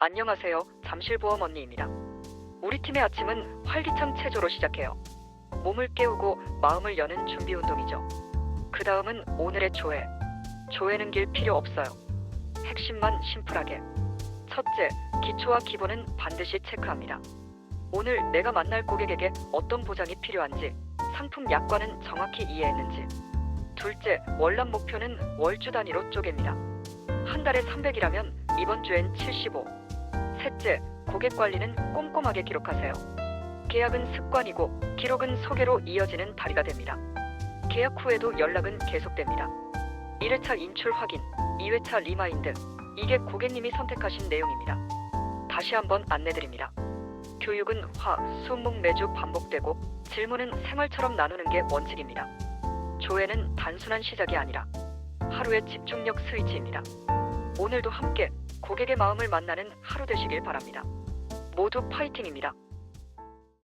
안녕하세요. 잠실보험 언니입니다. 우리 팀의 아침은 활기찬 체조로 시작해요. 몸을 깨우고 마음을 여는 준비 운동이죠. 그 다음은 오늘의 조회. 조회는 길 필요 없어요. 핵심만 심플하게. 첫째, 기초와 기본은 반드시 체크합니다. 오늘 내가 만날 고객에게 어떤 보장이 필요한지, 상품 약관은 정확히 이해했는지. 둘째, 월남 목표는 월주 단위로 쪼갭니다. 한 달에 300이라면 이번 주엔 75. 셋째, 고객 관리는 꼼꼼하게 기록하세요. 계약은 습관이고 기록은 소개로 이어지는 다리가 됩니다. 계약 후에도 연락은 계속됩니다. 1회차 인출 확인, 2회차 리마인드. 이게 고객님이 선택하신 내용입니다. 다시 한번 안내드립니다. 교육은 화, 수, 목 매주 반복되고 질문은 생활처럼 나누는 게 원칙입니다. 조회는 단순한 시작이 아니라 하루의 집중력 스위치입니다. 오늘도 함께 고객의 마음을 만나는 하루 되시길 바랍니다. 모두 파이팅입니다.